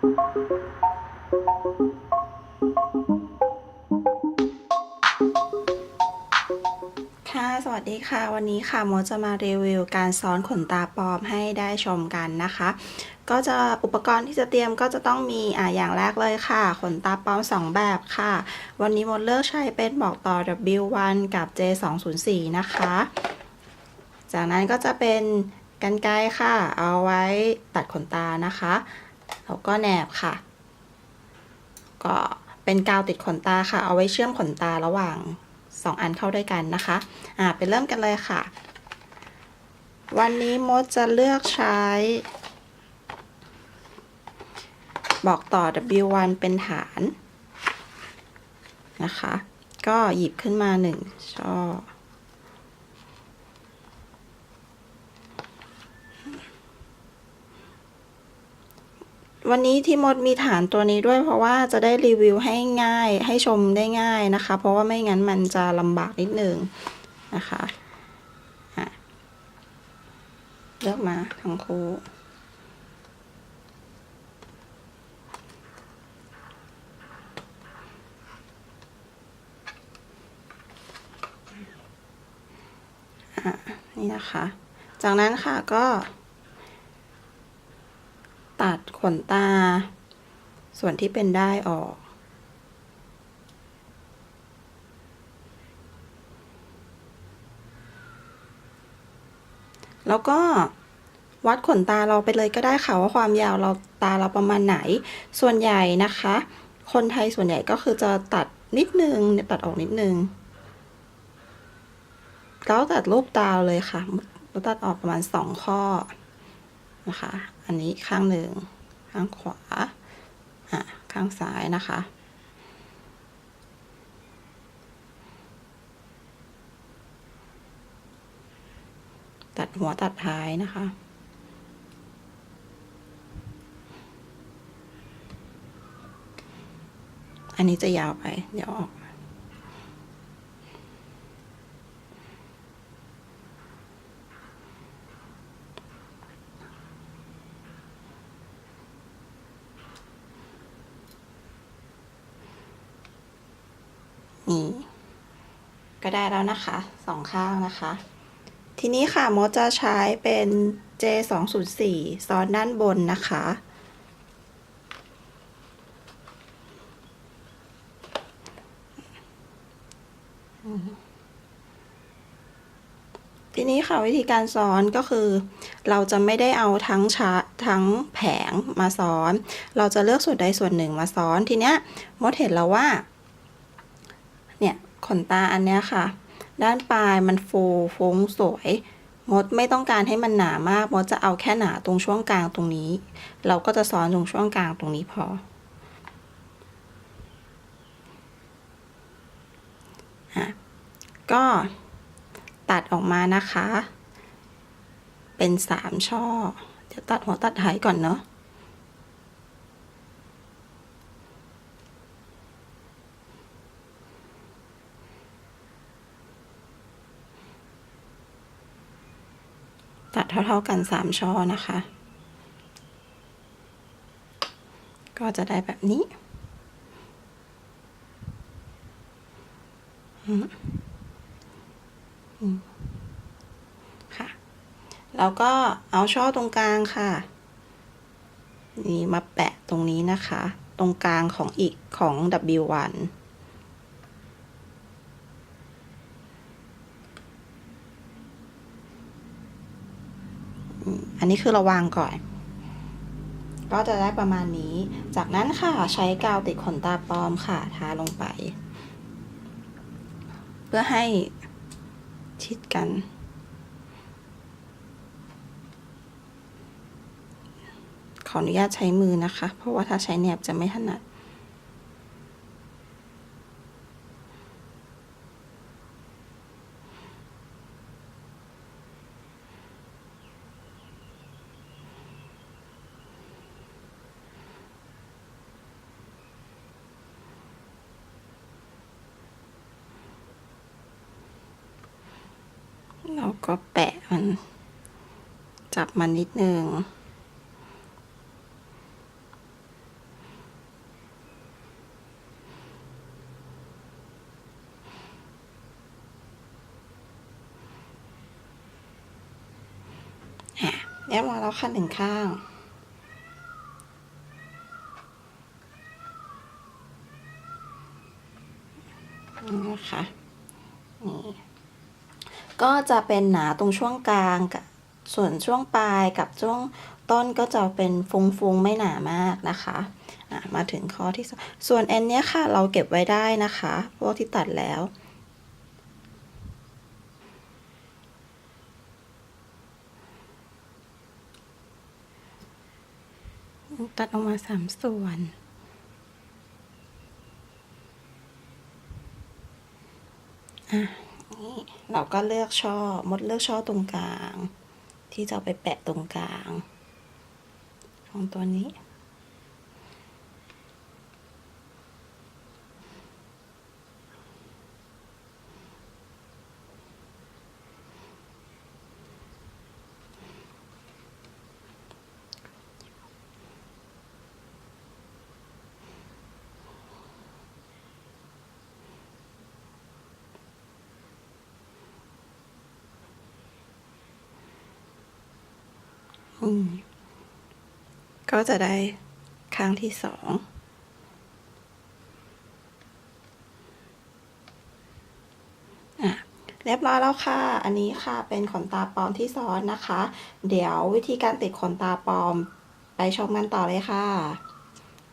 ค่ะ สวัสดีค่ะ วันนี้ค่ะโมจะมารีวิวการซ้อนขนตาปลอมให้ได้ชมกันนะคะ ก็จะอุปกรณ์ที่จะเตรียมก็จะต้องมีอ่าอย่างแรกเลยค่ะ ขนตาปลอม 2 แบบค่ะ วันนี้โมเลือกใช้เป็นบอกต่อ W1 กับ J204 นะคะ จากนั้นก็จะเป็นกันไกรค่ะ เอาไว้ตัดขนตานะคะ แล้วก็แหนบค่ะ ก็เป็นกาวติดขนตาค่ะ เอาไว้เชื่อมขนตาระหว่าง 2 อันเข้าด้วยกันนะคะ อ่าไปเริ่มกันเลยค่ะ วันนี้มดจะเลือกใช้ บอกต่อ W1 เป็นฐานนะคะ ก็หยิบขึ้นมา 1 ช่อ วันนี้ที่มดมีฐานตัวนี้ด้วยเพราะว่าจะได้รีวิวให้ง่ายให้ชมได้ง่ายนะคะ เพราะว่าไม่งั้นมันจะลำบากนิดนึงนะคะเลือกมาทั้งคู่นี่นะคะ จากนั้นค่ะก็ ตัดขนตา ส่วนที่เป็นได้ออก แล้วก็วัดขนตาเราไปเลยก็ได้ค่ะว่าความยาวเราตาเราประมาณไหน ส่วนใหญ่นะคะ คนไทยส่วนใหญ่ก็คือจะตัดนิดนึงตัดออกนิดนึง แล้วตัดรูปตาเลยค่ะ ตัดออกประมาณสองข้อนะคะ อันนี้ข้างหนึ่ง ข้างขวา อะ ข้างซ้ายนะคะ ตัดหัวตัดท้ายนะคะอันนี้จะยาวไป เดี๋ยวออก นี่ก็ได้แล้วนะคะสองข้างนะคะ ทีนี้ค่ะมดจะใช้เป็น J 2 0 4 ซ้อนด้านบนนะคะทีนี้ค่ะวิธีการซ้อนก็คือ เราจะไม่ได้เอาทั้งชาทั้งแผงมาซ้อน เราจะเลือกส่วนใดส่วนหนึ่งมาซ้อนทีเนี้ยมดเห็นแล้วว่า นี่ยขนตาอันเนี้ยค่ะ ด้านปลายมันโฟฟงสวย มดไม่ต้องการให้มันหนามาก มดจะเอาแค่หนาตรงช่วงกลางตรงนี้ เราก็จะซ้อนตรงช่วงกลางตรงนี้พออะก็ตัดออกมานะคะ เป็นสามช่อ เดี๋ยวตัดหัวตัดท้ายก่อนเนาะ ตัดเท่าๆกันสามช่อนะคะ ก็จะได้แบบนี้ ค่ะ แล้วก็เอาช่อตรงกลางค่ะ นี่มาแปะตรงนี้นะคะ ตรงกลางของอีกของ W1 อันนี้คือเระวางก่อน ก็จะได้ประมาณนี้ จากนั้นค่ะใช้กาวติดขนตาปลอมค่ะ ทาลงไป เพื่อให้ชิดกัน ขออนุญาตใช้มือนะคะ เพราะว่าถ้าใช้แหนบจะไม่ถนัด เราก็แปะมัน จับมันนิดนึงเรียบร้อยแล้วค่ะหนึ่งข้าง นี่นะคะนี่ ก็จะเป็นหนาตรงช่วงกลางกับส่วนช่วงปลายกับช่วงต้นก็จะเป็นฟุงๆไม่หนามากนะคะะมาถึงข้อที่สส่วนเอ็นเนี้ยค่ะเราเก็บไว้ได้นะคะพวกที่ตัดแล้วตัดออกมาสามส่วน อะ นี่เราก็เลือกช่อมดเลือกช่อตรงกลาง ที่จะไปแปะตรงกลาง ของตัวนี้ ก็จะได้ครั้งที่สองอะเรียบร้อยแล้วค่ะ อันนี้ค่ะเป็นขนตาปลอมที่ซ้อนนะคะ เดี๋ยววิธีการติดขนตาปลอมไปชมกันต่อเลยค่ะ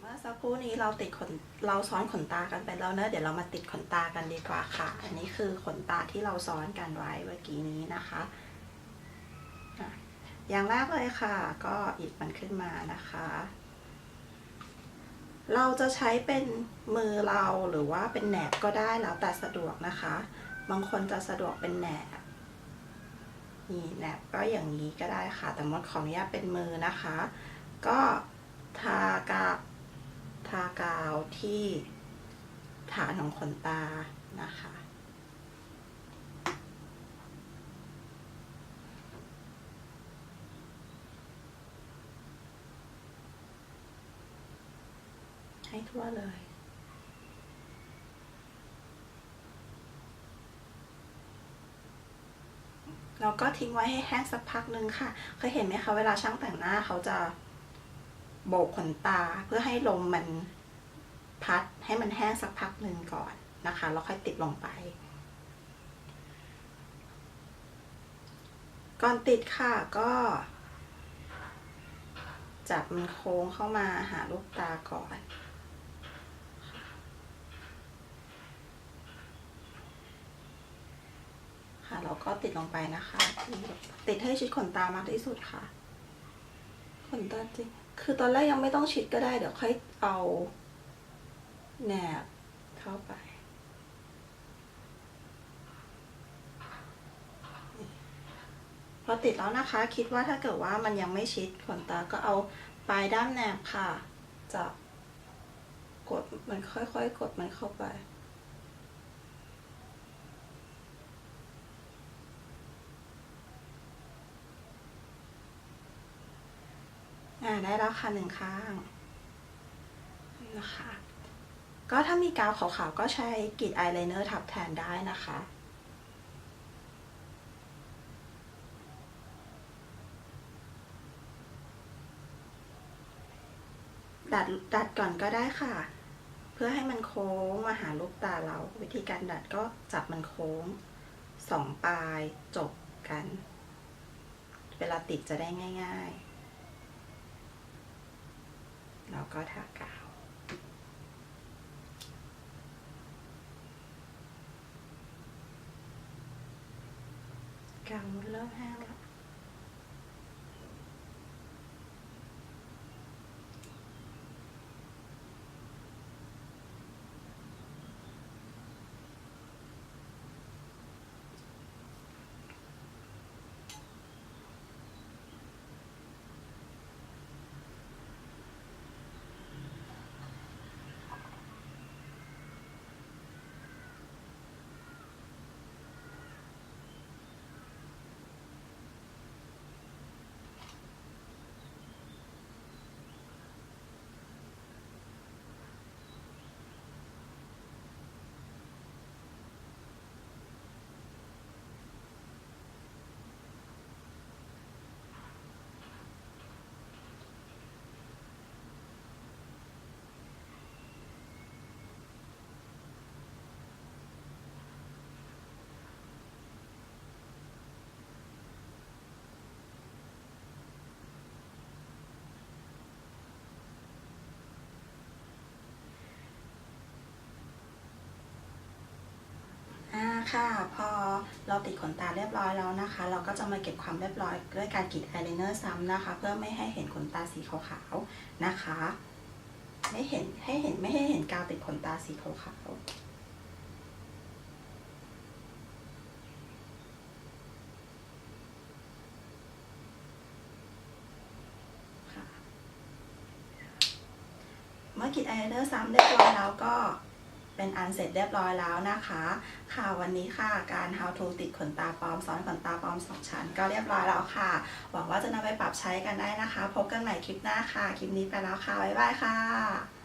เมื่อสักครู่นี้เราติดขนเราซ้อนขนตากันไปแล้วเนอะเดี๋ยวเรามาติดขนตากันดีกว่าค่ะ อันนี้คือขนตาที่เราซ้อนกันไว้เมื่อกี้นี้นะคะอะ อย่างแรกเลยค่ะ ก็หยิบมันขึ้นมานะคะ เราจะใช้เป็นมือเราหรือว่าเป็นแหนบก็ได้แล้วแต่สะดวกนะคะ บางคนจะสะดวกเป็นแหนบนี่แหนบก็อย่างนี้ก็ได้ค่ะ แต่มดขออนุญาตเป็นมือนะคะ ก็ทากาทากาวที่ฐานของขนตานะคะ ให้ทั่วเลยเราก็ทิ้งไว้ให้แห้งสักพักหนึ่งค่ะ เคยเห็นไหมคะเวลาช่างแต่งหน้าเขาจะโบกขนตาเพื่อให้ลมมันพัดให้มันแห้งสักพักหนึ่งก่อนนะคะแล้วค่อยติดลงไป ก่อนติดค่ะก็ จับมันโค้งเข้ามาหาลูกตาก่อน ค่ะ แล้วก็ติดลงไปนะคะ ติดให้ชิดขนตามากที่สุดค่ะ ขนตาจริง คือตอนแรกยังไม่ต้องชิดก็ได้ เดี๋ยวค่อยเอาแหนบเข้าไป พอติดแล้วนะคะ คิดว่าถ้าเกิดว่ามันยังไม่ชิดขนตาก็เอาปลายด้ามแหนบค่ะจับกดมันค่อยๆ กดมันเข้าไป อ่าได้แล้วค่ะหนึ่งข้างนะคะ ก็ถ้ามีกาวขาวๆก็ใช้กรีดอายไลเนอร์ทับแทนได้นะคะดัดดัดก่อนก็ได้ค่ะ เพื่อให้มันโค้งมาหาลูกตาเรา วิธีการดัดก็จับมันโค้งสองปลายจบกัน เวลาติดจะได้ง่าย ๆ แล้วก็ทากาว กาวมันเริ่มแห้งแล้ว อ ค่ะ พอเราติดขนตาเรียบร้อยแล้วนะคะ เราก็จะมาเก็บความเรียบร้อยด้วยการกรีดอายไลเนอร์ซ้ำนะคะ เพื่อไม่ให้เห็นขนตาสีขาวๆนะคะ ไม่เห็นให้เห็นไม่ให้เห็นกาวติดขนตาสีขาวๆค่ะเมื่อกรีดอายไลเนอร์ซ้ำเรียบร้อยแล้วก็ เป็นอันเสร็จเรียบร้อยแล้วนะคะ ค่ะวันนี้ค่ะการ how to ติดขนตาปลอมซ้อนขนตาปลอมสองชั้น ก็เรียบร้อยแล้วค่ะ หวังว่าจะนำไปปรับใช้กันได้นะคะ พบกันใหม่คลิปหน้าค่ะ คลิปนี้ไปแล้วค่ะ บ๊ายบายค่ะ